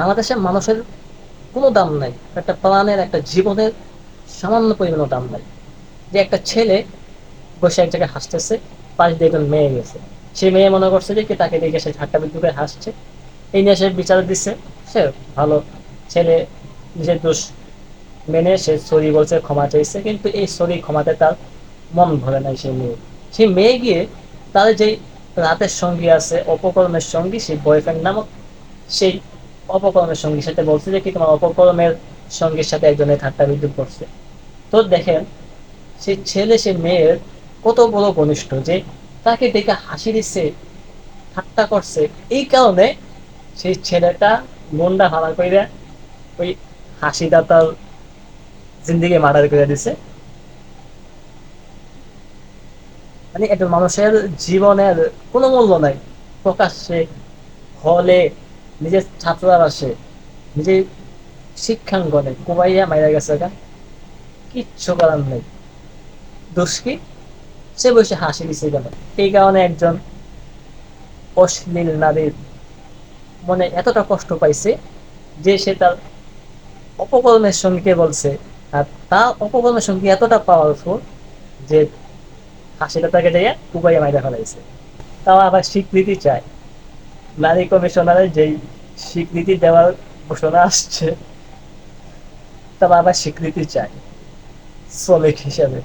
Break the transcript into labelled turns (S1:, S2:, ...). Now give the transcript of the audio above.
S1: বাংলাদেশের মানুষের কোনো দাম নাই। একটা প্রাণের, একটা জীবনের সামান্য পরিমাণও দাম নাই। যে একটা ছেলে বসে এক জায়গায় হাসতেছে, পাশ দিয়ে একজন মেয়ে গেছে। সেই মেয়ে মনে করছে যে তাকে দেখে সে ঠাট্টা বিদ্যুকে হাসছে। এই নিয়ে সে বিচার দিচ্ছে। সে ভালো ছেলে, নিজের দোষ মেনে সে সরি বলছে, ক্ষমা চাইছে। কিন্তু এই সরি, ক্ষমাতে তার মন ভরে নাই সেই মেয়ে। সেই মেয়ে গিয়ে তার যে রাতের সঙ্গী আছে, অপকর্মের সঙ্গী, সেই বয়ফ্রেন্ড নামক সেই অপকর্মের সঙ্গীর সাথে বলছে যে কি তোমার অপকর্মের সঙ্গীর সাথে একজনের ঠাট্টা বিদ্যুৎ করছে তো দেখেন সেই ছেলে, সে মেয়ের কত বড় ঘনিষ্ঠ যে তাকে দেখে হাসি দিচ্ছে, ঠাট্টা করছে। এই কারণে সেই ছেলেটা মনটা ভালো করে ওই হাসিটা তার জিন্দিগি মার্ডার করে দিছে। মানে একটা মানুষের জীবনের কোনো মূল্য নাই। প্রকাশ্যে হলে নিজের ছাত্ররা আসে নিজের শিক্ষাঙ্গনে কুমাইয়া মাইরা গেছে গা। কিচ্ছু করার নেই। দোষ কি? সে বসে হাসি দিছে গেল এই কারণে একজন অশ্লীল নারীর মনে এতটা কষ্ট পাইছে যে সে তার অপকর্মের সঙ্গে বলছে, আর তার অপকর্মের সঙ্গে এতটা পাওয়ারফুল যে হাসিটা তাকে দিয়ে কুবাইয়া মাইরা ফেলাইছে। তাও আবার স্বীকৃতি চায়। নারী কমিশনারের যেই স্বীকৃতি দেওয়ার ঘোষণা আসছে তারা আবার স্বীকৃতি চায় শ্রমিক হিসেবে।